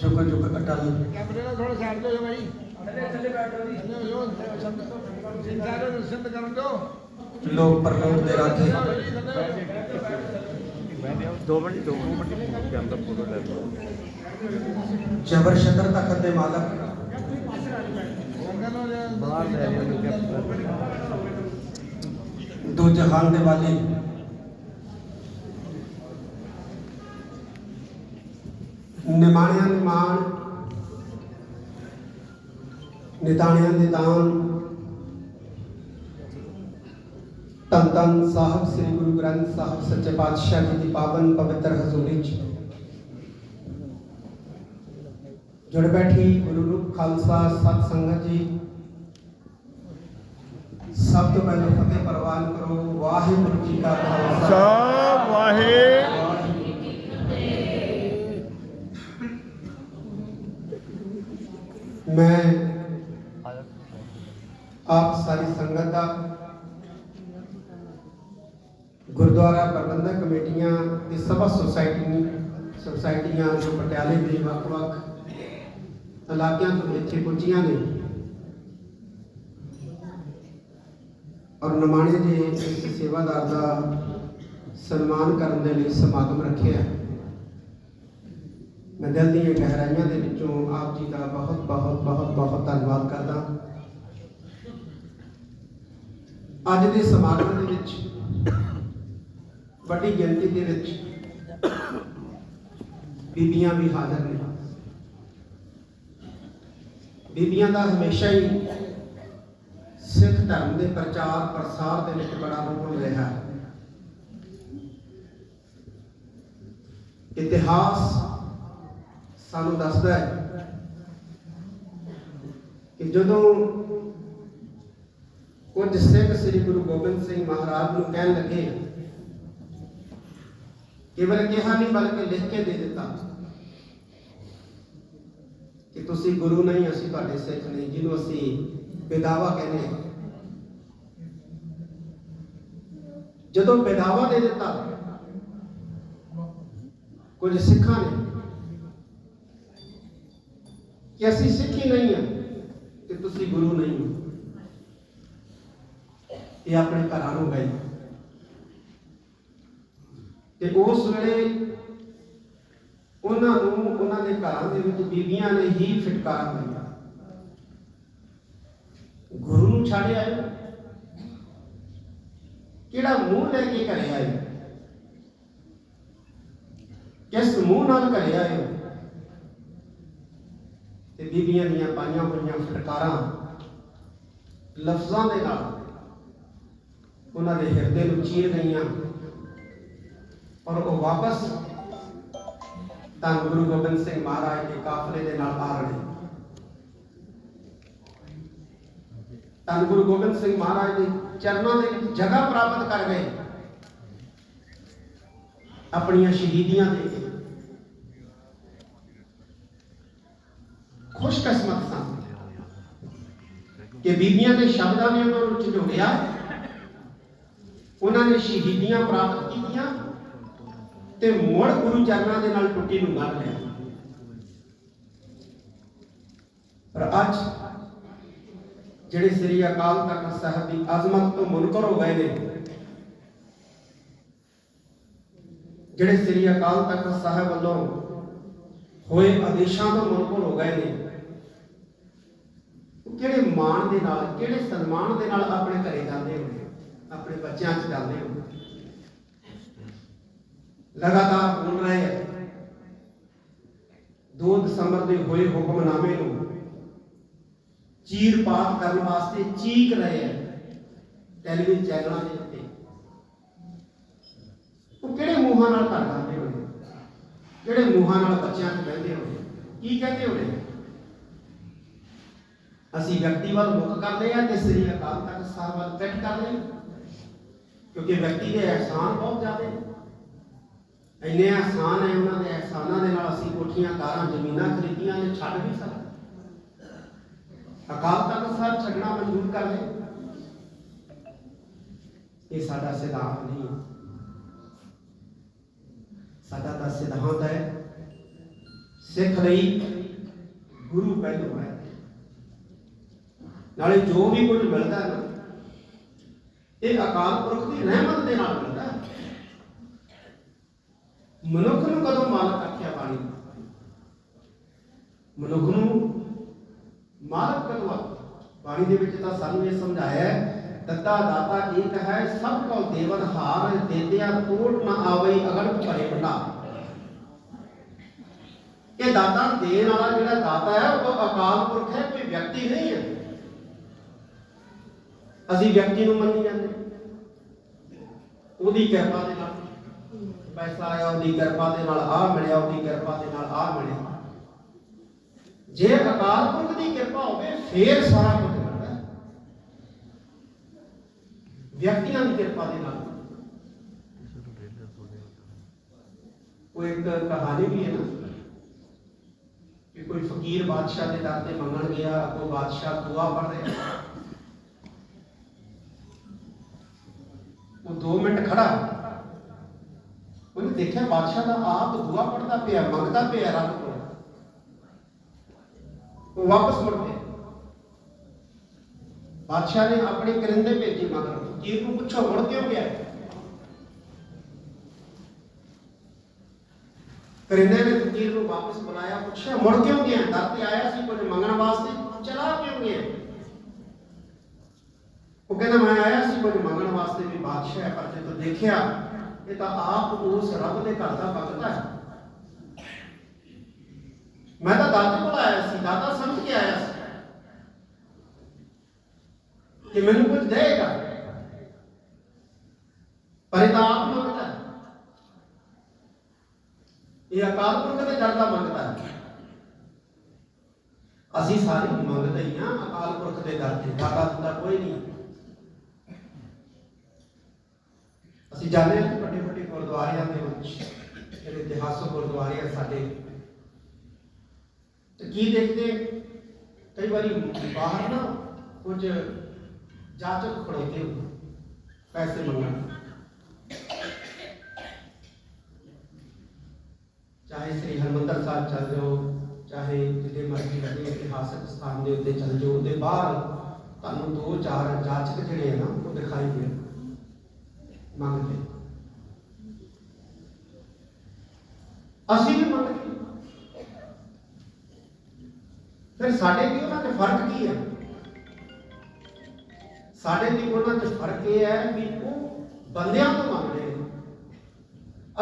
ਜੁਗ ਜੁਗ ਅਟਲ ਕੈਮਰੇ ਨਾਲ ਥੋੜਾ ਸਾਈਡ ਤੇ ਹੋ ਜਾਓ ਭਾਈ। ਥੱਲੇ ਥੱਲੇ ਬੈਠੋ ਜੀ ਥੱਲੇ ਹੋ ਜਾਓ ਸਿੰਧਾਰੇ ਨੂੰ ਸਿੰਧ ਕਰਨ ਦਿਓ। ਲੋਕ ਪਰਲੋਕ ਦੇ ਰਾਖੇ ਦੋ। ਮਿੰਟ ਦੋ ਮਿੰਟ ਕੇ ਅੰਦਰ ਫੋਟੋ ਲੈ ਲਓ ਜਬਰ ਸ਼ਤਰ ਤਖਤ ਦੇ ਮਾਲਕ। ਬਾਹਰ ਲੈ ਕੈਪਟਨ। ਦੋ ਜਹਾਨ ਦੇ ਵਾਲੀ ਨਿਮਾਣਿਆਂ ਨਿਮਾਣ ਨਿਤਾਣਿਆਂ ਨਿਤਾਨ ਤਨ ਤਨ ਸਾਹਿਬ, ਸ੍ਰੀ ਗੁਰੂ ਗ੍ਰੰਥ ਸਾਹਿਬ, ਸੱਚੇ ਪਾਤਸ਼ਾਹ ਜੀ ਦੀ ਪਾਵਨ ਪਵਿੱਤਰ ਹਜ਼ੂਰੀ ਚ। ਜੁੜ ਬੈਠੀ ਗੁਰੂ ਰੂਪ ਖਾਲਸਾ ਸਤ ਸੰਗਤ ਜੀ। ਸਭ ਤੋਂ ਪਹਿਲਾਂ ਫਤਿਹ ਪ੍ਰਵਾਨ ਕਰੋ, ਵਾਹਿਗੁਰੂ ਜੀ ਕਾ ਖਾਲਸਾ। ਸਭ ਮੈਂ ਆਪ ਸਾਰੀ ਸੰਗਤ ਦਾ ਗੁਰਦੁਆਰਾ ਪ੍ਰਬੰਧਕ ਕਮੇਟੀਆਂ ਤੇ ਸਭਾ ਸੁਸਾਇਟੀ ਸੁਸਾਇਟੀਆਂ ਜੋ ਪਟਿਆਲੇ ਦੇ ਵੱਖ-ਵੱਖ ਇਲਾਕਿਆਂ ਤੋਂ ਇੱਥੇ ਪਹੁੰਚੀਆਂ ਨੇ ਔਰ ਨਮਾਣੇ ਦੇ ਇਸ ਸੇਵਾਦਾਰ ਦਾ ਸਨਮਾਨ ਕਰਨ ਦੇ ਲਈ ਸਮਾਗਮ ਰੱਖਿਆ ਮੈਂ ਦਿਲ ਦੀਆਂ ਗਹਿਰਾਈਆਂ ਦੇ ਵਿੱਚੋਂ ਆਪ ਜੀ ਦਾ ਬਹੁਤ ਬਹੁਤ ਬਹੁਤ ਬਹੁਤ ਧੰਨਵਾਦ ਕਰਦਾ ਅੱਜ ਦੇ ਸਮਾਗਮ ਦੇ ਵਿੱਚ ਵੱਡੀ ਗਿਣਤੀ ਦੇ ਵਿੱਚ ਬੀਬੀਆਂ ਵੀ ਹਾਜ਼ਰ ਨੇ। ਬੀਬੀਆਂ ਦਾ ਹਮੇਸ਼ਾ ਹੀ ਸਿੱਖ ਧਰਮ ਦੇ ਪ੍ਰਚਾਰ ਪ੍ਰਸਾਰ ਦੇ ਵਿੱਚ ਬੜਾ ਰੋਲ ਰਿਹਾ ਹੈ। ਇਤਿਹਾਸ ਸਾਨੂੰ ਦੱਸਦਾ ਹੈ ਕਿ ਜਦੋਂ ਕੁਝ ਸਿੱਖ ਸ੍ਰੀ ਗੁਰੂ ਗੋਬਿੰਦ ਸਿੰਘ ਮਹਾਰਾਜ ਨੂੰ ਕਹਿਣ ਲੱਗੇ ਕੇਵਲ ਕਿਹਾ ਨਹੀਂ ਬਲਕਿ ਲਿਖ ਕੇ ਦੇ ਦਿੱਤਾ ਕਿ ਤੁਸੀਂ ਗੁਰੂ ਨਹੀਂ, ਅਸੀਂ ਤੁਹਾਡੇ ਸਿੱਖ ਨਹੀਂ, ਜਿਹਨੂੰ ਅਸੀਂ ਬੇਦਾਵਾ ਕਹਿੰਦੇ ਹਾਂ। ਜਦੋਂ ਬੇਦਾਵਾ ਦੇ ਦਿੱਤਾ, ਕੁਝ ਸਿੱਖਾਂ ਨੇ ਕਿ ਅਸੀਂ ਸਿੱਖੀ ਨਹੀਂ ਹਾਂ ਤੇ ਤੁਸੀਂ ਗੁਰੂ ਨਹੀਂ ਹੋ। ਇਹ ਆਪਣੇ ਘਰਾਂ ਨੂੰ ਗਏ। ਤੇ ਉਸ ਵੇਲੇ ਉਹਨਾਂ ਨੂੰ, ਉਹਨਾਂ ਦੇ ਘਰਾਂ ਦੇ ਵਿੱਚ ਬੀਬੀਆਂ ਨੇ ਹੀ ਫਟਕਾਰ ਮਾਰਿਆ ਗੁਰੂ ਨੂੰ ਛੱਡ ਆਏ। ਕਿਹੜਾ ਮੂੰਹ ਲੈ ਕੇ ਘਰੇ ਆਏ? ਕਿਸ ਮੂੰਹ ਨਾਲ ਘਰੇ ਆਏ? ਹੋ? ਤੇ ਬੀਬੀਆਂ ਦੀਆਂ ਪਾਈਆਂ ਹੋਈਆਂ ਫਟਕਾਰਾਂ ਲਫ਼ਜ਼ਾਂ ਦੇ ਨਾਲ ਉਹਨਾਂ ਦੇ ਹਿਰਦੇ ਨੂੰ ਚੀਰ ਗਈਆਂ ਔਰ ਉਹ ਵਾਪਸ ਧੰਨ ਗੁਰੂ ਗੋਬਿੰਦ ਸਿੰਘ ਮਹਾਰਾਜ ਦੇ ਕਾਫਲੇ ਦੇ ਨਾਲ ਆ ਰਹੇ। ਧੰਨ ਗੁਰੂ ਗੋਬਿੰਦ ਸਿੰਘ ਮਹਾਰਾਜ ਦੇ ਚਰਨਾਂ ਦੇ ਵਿੱਚ ਜਗ੍ਹਾ ਪ੍ਰਾਪਤ ਕਰ ਗਏ। ਆਪਣੀਆਂ ਸ਼ਹੀਦੀਆਂ ਦੇ ਕੇ ਖੁਸ਼ਕਿਸਮਤ ਸਨ ਕਿ ਬੀਬੀਆਂ ਦੇ ਸ਼ਬਦਾਂ ਨੇ ਉਹਨਾਂ ਨੂੰ ਝੰਜੋੜਿਆ ਉਹਨਾਂ ਨੇ ਸ਼ਹੀਦੀਆਂ ਪ੍ਰਾਪਤ ਕੀਤੀਆਂ ਤੇ ਮੁੜ ਗੁਰੂ ਚਰਨਾਂ ਦੇ ਨਾਲ ਟੁੱਟੀ ਨੂੰ ਗੱਡ ਲਿਆ ਪਰ ਅੱਜ ਜਿਹੜੇ ਸ੍ਰੀ ਅਕਾਲ ਤਖਤ ਸਾਹਿਬ ਦੀ ਅਜ਼ਮਤ ਤੋਂ ਮੁਨਕਰ ਹੋ ਗਏ ਨੇ ਜਿਹੜੇ ਸ੍ਰੀ ਅਕਾਲ ਤਖਤ ਸਾਹਿਬ ਵੱਲੋਂ ਹੋਏ ਆਦੇਸ਼ਾਂ ਤੋਂ ਮੁਨਕਰ ਹੋ ਗਏ ਨੇ ਕਿਹੜੇ ਮਾਣ ਦੇ ਨਾਲ, ਕਿਹੜੇ ਸਨਮਾਨ ਦੇ ਨਾਲ ਆਪਣੇ ਘਰੇ ਜਾਂਦੇ ਹੋਣੇ ਆਪਣੇ ਬੱਚਿਆਂ 'ਚ ਜਾਂਦੇ ਹੋਣੇ ਲਗਾਤਾਰ ਬੋਲ ਰਹੇ ਹੈ 2 ਦਸੰਬਰ ਦੇ ਹੋਏ ਹੁਕਮਨਾਮੇ ਨੂੰ ਚੀਰ ਪਾਤ ਕਰਨ ਵਾਸਤੇ ਚੀਕ ਰਹੇ ਹੈ ਟੈਲੀਵਿਜ਼ਨ ਚੈਨਲਾਂ ਦੇ ਉੱਤੇ। ਉਹ ਕਿਹੜੇ ਮੂੰਹਾਂ ਨਾਲ ਘਰ ਜਾਂਦੇ ਹੋਣੇ? ਕਿਹੜੇ ਮੂੰਹਾਂ ਨਾਲ ਬੱਚਿਆਂ 'ਚ ਬਹਿੰਦੇ ਹੋਣੇ? ਕੀ ਕਹਿੰਦੇ ਹੋਣੇ? ਅਸੀਂ ਵਿਅਕਤੀ ਵੱਲ ਮੁੱਖ ਕਰਦੇ ਆ ਤੇ ਸ੍ਰੀ ਅਕਾਲ ਤਖਤ ਸਾਹਿਬ ਵੱਲ ਪਿੱਠ ਕਰਦੇ ਹਾਂ। ਕਿਉਂਕਿ ਵਿਅਕਤੀ ਦੇ ਅਹਿਸਾਨ ਬਹੁਤ ਜ਼ਿਆਦੇ ਨੇ। ਇੰਨੇ ਅਹਿਸਾਨ ਹੈ ਉਹਨਾਂ ਦੇ, ਅਹਿਸਾਨਾਂ ਦੇ ਨਾਲ ਅਸੀਂ ਕੋਠੀਆਂ, ਕਾਰਾਂ, ਜ਼ਮੀਨਾਂ ਖਰੀਦੀਆਂ ਨੇ ਛੱਡ ਵੀ ਸਕਦੇ ਅਕਾਲ ਤਖਤ ਸਾਹਿਬ ਛੱਡਣਾ ਮਨਜ਼ੂਰ ਕਰ ਲੈ ਇਹ ਸਾਡਾ ਸਿਧਾਂਤ ਨਹੀਂ ਹੈ। ਸਾਡਾ ਤਾਂ ਸਿਧਾਂਤ ਹੈ, ਸਿੱਖ ਲਈ ਗੁਰੂ ਪਹਿਲੋਂ ਹੈ। ਨਾਲੇ ਜੋ ਵੀ ਕੁਝ ਮਿਲਦਾ ਹੈ ਨਾ, ਇਹ ਅਕਾਲ ਪੁਰਖ ਦੀ ਰਹਿਮਤ ਦੇ ਨਾਲ ਮਿਲਦਾ ਹੈ। ਮਨੁੱਖ ਨੂੰ ਕਦੋਂ ਮਾਲਕ ਆਖਿਆ ਬਾਣੀ? ਮਨੁੱਖ ਨੂੰ ਮਾਲਕ ਕਦੋਂ ਆਖਿਆ? ਬਾਣੀ ਦੇ ਵਿੱਚ ਤਾਂ ਸਾਨੂੰ ਇਹ ਸਮਝਾਇਆ ਦੱਤਾ ਦਾਤਾ ਏਕ ਹੈ, ਸਭ ਕੋ ਦੇਵਨ ਹਾਰ ਦੇਦਿਆ ਤੋੜ ਨਾ ਆਵਈ ਅਗੜ ਭਰੇ ਭੰਡਾਰ। ਇਹ ਦਾਤਾ ਦੇਣ ਵਾਲਾ ਜਿਹੜਾ ਦਾਤਾ ਹੈ, ਉਹ ਅਕਾਲ ਪੁਰਖ ਹੈ, ਕੋਈ ਵਿਅਕਤੀ ਨਹੀਂ ਹੈ। ਅਸੀਂ ਵਿਅਕਤੀ ਨੂੰ ਮੰਨੀ ਜਾਂਦੇ। ਉਹਦੀ ਕਿਰਪਾ ਦੇ ਨਾਲ ਪੈਸਾ ਆਇਆ ਉਹਦੀ ਕਿਰਪਾ ਦੇ ਨਾਲ ਆ ਮਿਲਿਆ ਉਹਦੀ ਕਿਰਪਾ ਦੇ ਨਾਲ ਆ ਮਿਲਿਆ। ਜੇ ਅਕਾਲ ਪੁਰਖ ਦੀ ਕਿਰਪਾ ਹੋਵੇ, ਫੇਰ ਸਾਰਾ ਕੁਝ ਮਿਲਦਾ ਵਿਅਕਤੀਆਂ ਦੀ ਕਿਰਪਾ ਦੇ ਨਾਲ। ਉਹ ਇੱਕ ਕਹਾਣੀ ਵੀ ਹੈ ਨਾ, ਕਿ ਕੋਈ ਫਕੀਰ ਬਾਦਸ਼ਾਹ ਦੇ ਦਰ ਤੇ ਮੰਗਣ ਗਿਆ ਉਹ ਬਾਦਸ਼ਾਹ ਦੁਆ ਪੜ ਰਿਹਾ। ਉਹ 2 ਮਿੰਟ ਖੜਾ ਉਹਨੇ ਦੇਖਿਆ ਬਾਦਸ਼ਾਹ ਦਾ ਆਪ ਦੁਆ ਪੜਦਾ ਪਿਆ ਮੰਗਦਾ ਪਿਆ ਰੱਬ ਕੋਲ ਉਹ ਵਾਪਸ ਮੁੜ ਗਿਆ ਬਾਦਸ਼ਾਹ ਨੇ ਆਪਣੇ ਕਰਿੰਦੇ ਭੇਜੇ ਮਗਰ ਫਕੀਰ ਨੂੰ ਪੁੱਛੋ ਮੁੜ ਕਿਉਂ ਗਿਆ ਕਰਿੰਦੇ ਨੇ ਫਕੀਰ ਨੂੰ ਵਾਪਸ ਬੁਲਾਇਆ ਪੁੱਛਿਆ ਮੁੜ ਕਿਉਂ ਗਿਆ ਦਰ ਤੇ ਆਇਆ ਸੀ ਕੁਝ ਮੰਗਣ ਵਾਸਤੇ ਚਲਾ ਕਿਉਂ ਗਿਆ ਉਹ ਕਹਿੰਦਾ, ਮੈਂ ਆਇਆ ਸੀ ਕੁਝ ਮੰਗਣ ਵਾਸਤੇ ਵੀ ਬਾਦਸ਼ਾਹ ਹੈ, ਪਰ ਜਦੋਂ ਦੇਖਿਆ, ਇਹ ਤਾਂ ਆਪ ਉਸ ਰੱਬ ਦੇ ਘਰ ਦਾ ਭਗਤ ਹੈ। ਮੈਂ ਤਾਂ ਦਾਤੇ ਕੋਲ ਆਇਆ ਸੀ, ਦਾਤਾ ਸਮਝ ਕੇ ਆਇਆ ਸੀ ਕਿ ਮੈਨੂੰ ਕੁਝ ਦੇਗਾ ਪਰ ਇਹ ਤਾਂ ਆਪ ਮੰਗਦਾ ਹੈ। ਇਹ ਅਕਾਲ ਪੁਰਖ ਦੇ ਦਰ ਦਾ ਮੰਗਦਾ ਹੈ। ਅਸੀਂ ਸਾਰੇ ਮੰਗਦੇ ਹੀ ਹਾਂ ਅਕਾਲ ਪੁਰਖ ਦੇ ਦਰ ਤੇ ਦਾਤਾ ਦਾ ਕੋਈ ਨਹੀਂ। ਅਸੀਂ ਜਾਣਦੇ ਹਾਂ ਕਿ ਵੱਡੇ ਵੱਡੇ ਗੁਰਦੁਆਰਿਆਂ ਦੇ ਵਿੱਚ ਜਿਹੜੇ ਇਤਿਹਾਸਕ ਗੁਰਦੁਆਰੇ ਆ ਸਾਡੇ, ਤੇ ਕੀ ਦੇਖਦੇ ਕਈ ਵਾਰੀ ਬਾਹਰ ਨਾ ਕੁਝ ਜਾਚਕ ਖੜੋਤੇ ਪੈਸੇ ਮੰਗਣ। ਚਾਹੇ ਸ੍ਰੀ ਹਰਮੰਦਰ ਸਾਹਿਬ ਚੱਲ ਜਾਓ, ਚਾਹੇ ਜਿੱਥੇ ਮਰਜ਼ੀ ਵੱਡੇ ਇਤਿਹਾਸਕ ਸਥਾਨ ਦੇ ਉੱਤੇ ਚੱਲ ਜਾਓ, ਉਹਦੇ ਬਾਹਰ ਤੁਹਾਨੂੰ ਦੋ ਚਾਰ ਜਾਚਕ ਜਿਹੜੇ ਆ ਨਾ, ਉਹ ਦਿਖਾਈ ਦੇ ਮੰਗਦੇ ਅਸੀਂ ਵੀ ਮੰਗਦੇ ਫਿਰ ਸਾਡੇ ਦੀ ਉਹਨਾਂ 'ਚ ਫ਼ਰਕ ਕੀ ਹੈ ਸਾਡੇ ਦੀ ਉਹਨਾਂ 'ਚ ਫ਼ਰਕ ਇਹ ਹੈ ਵੀ ਉਹ ਬੰਦਿਆਂ ਤੋਂ ਮੰਗਦੇ ਨੇ।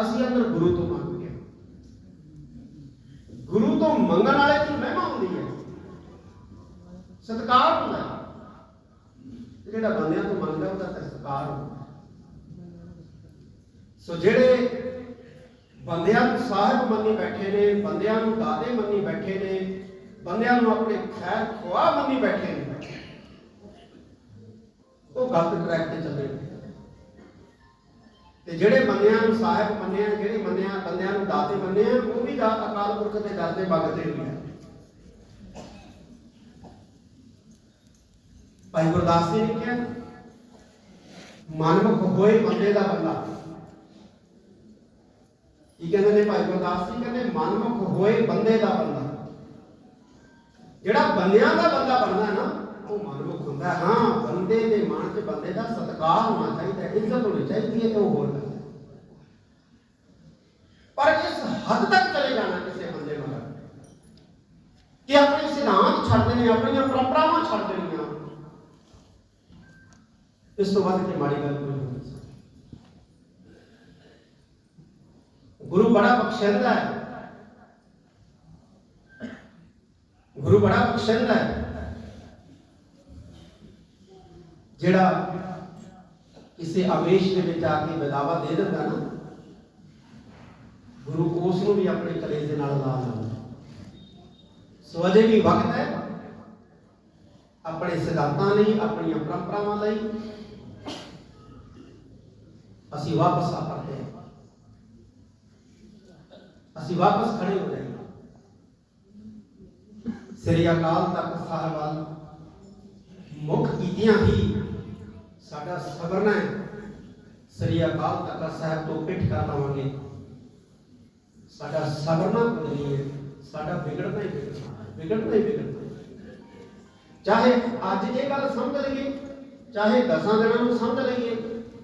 ਅਸੀਂ ਅੰਦਰ ਗੁਰੂ ਤੋਂ ਮੰਗਦੇ ਹਾਂ। ਗੁਰੂ ਤੋਂ ਮੰਗਣ ਵਾਲੇ ਦੀ ਮਹਿਮਾ ਹੁੰਦੀ ਹੈ। ਸਤਿਕਾਰ ਹੁੰਦਾ ਜਿਹੜਾ ਬੰਦਿਆਂ ਤੋਂ ਮੰਗਦਾ, ਉਹਦਾ ਤਾਂ ਸਤਿਕਾਰ ਹੁੰਦਾ। ਸੋ ਜਿਹੜੇ ਬੰਦਿਆਂ ਨੂੰ ਸਾਹਿਬ ਮੰਨੀ ਬੈਠੇ ਨੇ, ਬੰਦਿਆਂ ਨੂੰ ਦਾਦੇ ਮੰਨੀ ਬੈਠੇ ਨੇ, ਬੰਦਿਆਂ ਨੂੰ ਆਪਣੇ ਖੈਰ ਖੁਆ ਮੰਨੀ ਬੈਠੇ ਨੇ, ਉਹ ਗਲਤ ਟਰੈਕ ਤੇ ਚੱਲੇ ਤੇ ਜਿਹੜੇ ਬੰਦਿਆਂ ਨੂੰ ਸਾਹਿਬ ਮੰਨਿਆ ਜਿਹੜੇ ਮੰਨਿਆ ਬੰਦਿਆਂ ਨੂੰ ਦਾਤੇ ਮੰਨਿਆ ਉਹ ਵੀ ਦਾ ਅਕਾਲ ਪੁਰਖ ਦੇ ਦਰ ਦੇ ਬਗਦੇ ਨਹੀਂ ਹੈ ਭਾਈ ਗੁਰਦਾਸ ਜੀ ਨੇ ਕਿਹਾ ਮਨਮੁਖ ਹੋਏ ਬੰਦੇ ਦਾ ਬੰਦਾ। ਕੀ ਕਹਿੰਦੇ ਨੇ ਭਾਈ ਗੁਰਦਾਸ ਜੀ? ਕਹਿੰਦੇ ਮਨਮੁਖ ਹੋਏ ਬੰਦੇ ਦਾ ਬੰਦਾ। ਜਿਹੜਾ ਬੰਦਿਆਂ ਦਾ ਬੰਦਾ ਬਣਦਾ ਨਾ, ਉਹ ਮਨਮੁਖ ਹੁੰਦਾ ਹਾਂ। ਬੰਦੇ ਦੇ ਮਨ 'ਚ ਬੰਦੇ ਦਾ ਸਤਿਕਾਰ ਹੋਣਾ ਚਾਹੀਦਾ ਇੱਜ਼ਤ ਹੋਣੀ ਚਾਹੀਦੀ ਹੈ ਤੇ ਉਹ ਹੋਰ ਪਰ ਇਸ ਹੱਦ ਤੱਕ ਚਲੇ ਜਾਣਾ ਕਿਸੇ ਬੰਦੇ ਨਾਲ ਕਿ ਆਪਣੇ ਸਿਧਾਂਤ ਛੱਡ ਦੇਣੇ, ਆਪਣੀਆਂ ਪਰੰਪਰਾਵਾਂ ਛੱਡ ਦੇਣੀਆਂ। ਇਸ ਤੋਂ ਵੱਧ ਕੇ ਮਾੜੀ ਗੱਲ ਕੋਈ ਨਹੀਂ ਹੋ ਸਕਦੀ ਗੁਰੂ ਬੜਾ ਬਖਸ਼ਿੰਦਾ ਹੈ ਗੁਰੂ ਬੜਾ ਬਖਸ਼ਿੰਦਾ ਹੈ ਜਿਹੜਾ ਕਿਸੇ ਆਵੇਸ਼ ਦੇ ਵਿੱਚ ਆ ਕੇ ਬਦਾਵਾ ਦੇ ਦਿੰਦਾ ਨਾ ਗੁਰੂ ਉਸ ਨੂੰ ਵੀ ਆਪਣੇ ਕਲੇਜ ਦੇ ਨਾਲ ਲਾ ਲੈਂਦਾ ਸੋ ਅਜੇ ਵੀ ਵਕਤ ਹੈ ਆਪਣੇ ਸਿਧਾਂਤਾਂ ਲਈ ਆਪਣੀਆਂ ਪਰੰਪਰਾਵਾਂ ਲਈ ਅਸੀਂ ਵਾਪਸ ਆ ਪੜਦੇ ਹਾਂ ਅਸੀਂ ਵਾਪਸ ਖੜੇ ਹੋ ਜਾਈਏ। ਸ੍ਰੀ ਅਕਾਲ ਤਖਤ ਸਾਹਿਬ ਵੱਲ ਮੁੱਖ ਕੀਤੀਆਂ ਹੀ ਸਾਡਾ ਸਬਰਨਾ ਹੈ। ਸ੍ਰੀ ਅਕਾਲ ਤਖਤ ਸਾਹਿਬ ਤੋਂ ਪਿੱਠ ਕਰ ਲਵਾਂਗੇ। ਸਾਡਾ ਸਬਰਨਾ ਕੋਈ ਹੈ, ਸਾਡਾ ਵਿਗੜਨਾ ਹੀ ਵਿਗੜਨਾ ਵਿਗੜਨਾ ਹੀ ਵਿਗੜਨਾ ਚਾਹੇ ਅੱਜ ਜੇ ਗੱਲ ਸਮਝ ਲਈਏ, ਚਾਹੇ 10 ਦਿਨਾਂ ਨੂੰ ਸਮਝ ਲਈਏ,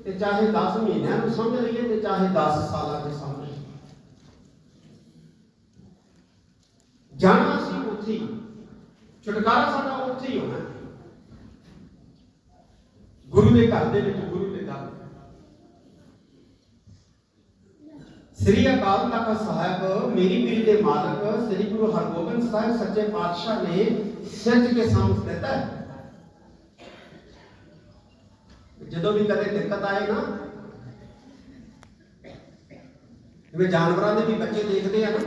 ਤੇ ਚਾਹੇ 10 ਮਹੀਨਿਆਂ ਨੂੰ ਸਮਝ ਲਈਏ, ਤੇ ਚਾਹੇ 10 ਸਾਲਾਂ ਨੂੰ ਸਮਝ ਲਈਏ ਜਾਣਾ ਸੀ ਉੱਥੇ ਹੀ ਛੁਟਕਾਰਾ ਸਾਡਾ ਉੱਥੇ ਹੀ ਹੋਣਾ ਹੈ। ਗੁਰੂ ਦੇ ਘਰ ਦੇ ਵਿੱਚ ਗੁਰੂ ਦੇ ਦਰ ਸ੍ਰੀ ਅਕਾਲ ਤਖਤ ਸਾਹਿਬ ਮੇਰੀ ਪੀਰ ਦੇ ਮਾਲਕ ਸ੍ਰੀ ਗੁਰੂ ਹਰਗੋਬਿੰਦ ਸਾਹਿਬ ਸੱਚੇ ਪਾਤਸ਼ਾਹ ਨੇ ਸਿਰਜ ਕੇ ਸਾਹਮਣੇ ਦਿੱਤਾ ਹੈ ਜਦੋਂ ਵੀ ਕਦੇ ਦਿੱਕਤ ਆਏ ਨਾ ਜਿਵੇਂ ਜਾਨਵਰਾਂ ਦੇ ਵੀ ਬੱਚੇ ਦੇਖਦੇ ਆ ਨਾ